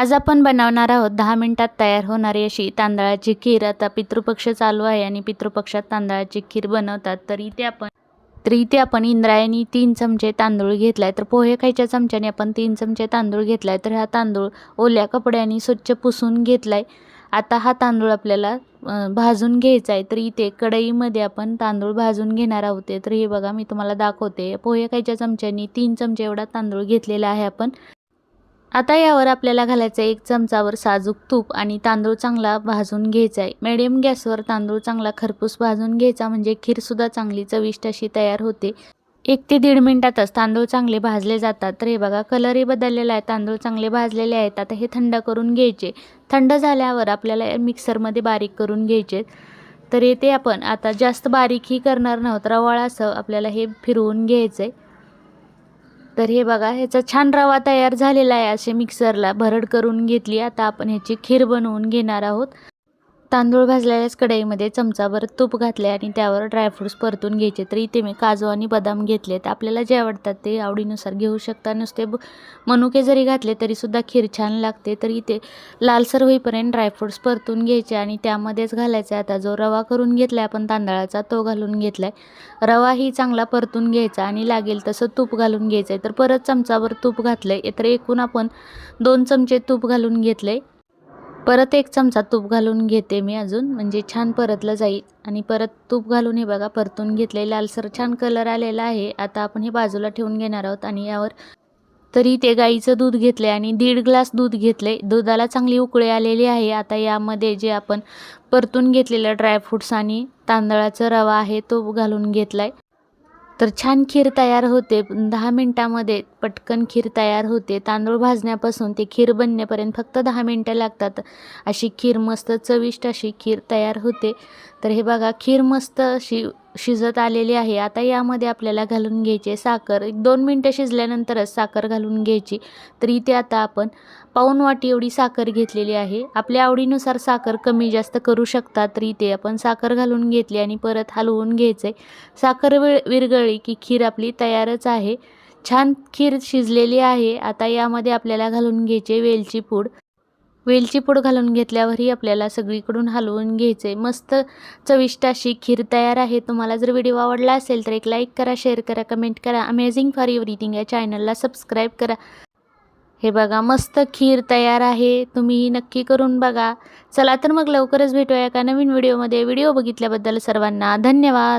आज आपण बनवणार आहोत दहा मिनिटात तयार होणारी अशी तांदळाची खीर. आता पितृपक्ष चालू आहे आणि पितृपक्षात तांदळाची खीर बनवतात. तर इथे आपण तर इथे आपण इंद्रायणी तीन चमचे तांदूळ घेतलाय. तर पोहे खायच्या चमच्याने आपण तीन चमचे तांदूळ घेतलाय. तर हा तांदूळ ओल्या कपड्याने स्वच्छ पुसून घेतलाय. आता हा तांदूळ आपल्याला भाजून घ्यायचा आहे. तर इथे कढईमध्ये आपण तांदूळ भाजून घेणार आहोत. तर हे बघा मी तुम्हाला दाखवते. पोहे खायच्या चमच्याने तीन चमचे एवढा तांदूळ घेतलेला आहे आपण. आता यावर आपल्याला घालायचं आहे एक चमचावर साजूक तूप आणि तांदूळ चांगला भाजून घ्यायचा आहे. मिडियम गॅसवर तांदूळ चांगला खरपूस भाजून घ्यायचा म्हणजे खीरसुद्धा चांगली चविष्ट अशी तयार होते. एक ते दीड मिनिटातच तांदूळ चांगले भाजले जातात. तर हे बघा कलरही बदललेला आहे. तांदूळ चांगले भाजलेले आहेत. आता हे थंड करून घ्यायचे. थंड झाल्यावर आपल्याला मिक्सरमध्ये बारीक करून घ्यायचे. तर येते आपण. आता जास्त बारीकही करणार नव्हतं. रवाळा असं आपल्याला हे फिरवून घ्यायचं आहे तर हे बघा ह्याचा छान रवा तयार झालेला आहे असे मिक्सरला भरड करून घेतली. आता आपण ह्याची खीर बनवून घेणार आहोत. तांदूळ भाजलेल्याच कढईमध्ये चमचाभर तूप घातले आणि त्यावर ड्रायफ्रूट्स परतून घ्यायचे. तर इथे मी काजू आणि बदाम घेतले तर आपल्याला जे आवडतात ते आवडीनुसार घेऊ शकता. नुसते ब मनुके जरी घातले तरीसुद्धा खीर छान लागते. तर इथे लालसर होईपर्यंत ड्रायफ्रूट्स परतून घ्यायचे आणि त्यामध्येच घालायचे. आता जो रवा करून घेतला आपण तांदळाचा तो घालून घेतला आहे रवाही चांगला परतून घ्यायचा आणि लागेल तसं तूप घालून घ्यायचं आहे तर परत चमचाभर तूप घातलं आहे तर एकूण आपण दोन चमचे तूप घालून घेतले परत एक चमचा तूप घालून घेते मी अजून म्हणजे छान परतलं जाईल. आणि परत तूप घालून हे बघा परतून घेतले लालसर छान कलर आलेला आहे. आता आपण हे बाजूला ठेवून घेणार आहोत आणि यावर तरी ते गाईचं दूध घेतले आणि दीड ग्लास दूध घेतले दुधाला चांगली उकळी आलेली आहे. आता यामध्ये जे आपण परतून घेतलेलं ड्रायफ्रूट्स आणि तांदळाचा रवा आहे तो घालून घेतला आहे तर छान खीर तयार होते. दहा मिनटामध्ये पटकन खीर तयार होते. तांदूळ भाजण्यापासून ते खीर बनण्यापर्यंत फक्त दहा मिनटं लागतात. अशी खीर मस्त चविष्ट अशी खीर तयार होते. तर हे बघा खीर मस्त अशी शिजत आलेली आहे. आता यामध्ये आपल्याला घालून घ्यायचे साखर. एक दोन मिनटं शिजल्यानंतरच साखर घालून घ्यायची. तर इथे आता आपण पाऊन वाटी एवढी साखर घेतलेली आहे. आपल्या आवडीनुसार साखर कमी जास्त करू शकता तर इथे आपण साखर घालून घेतली आणि परत हलवून घ्यायचे साखर विळ विरघळली की खीर आपली तयारच आहे. छान खीर शिजलेली आहे. आता यामध्ये आपल्याला घालून घ्यायचे वेलची पूड. वेलची पूड घालून घेतल्यावरही आपल्याला सगळीकडून हलवून घ्यायचे मस्त चविष्ट अशी खीर तयार आहे. तुम्हाला जर व्हिडिओ आवडला असेल तर एक लाईक करा शेअर करा कमेंट करा. अमेझिंग फॉर एव्हरीथिंग या चॅनलला सबस्क्राईब करा. हे बघा मस्त खीर तयार आहे. तुम्ही नक्की करून बघा. चला तर मग लवकरच भेटूया एका नवीन व्हिडिओमध्ये व्हिडिओ बघितल्याबद्दल सर्वांना धन्यवाद.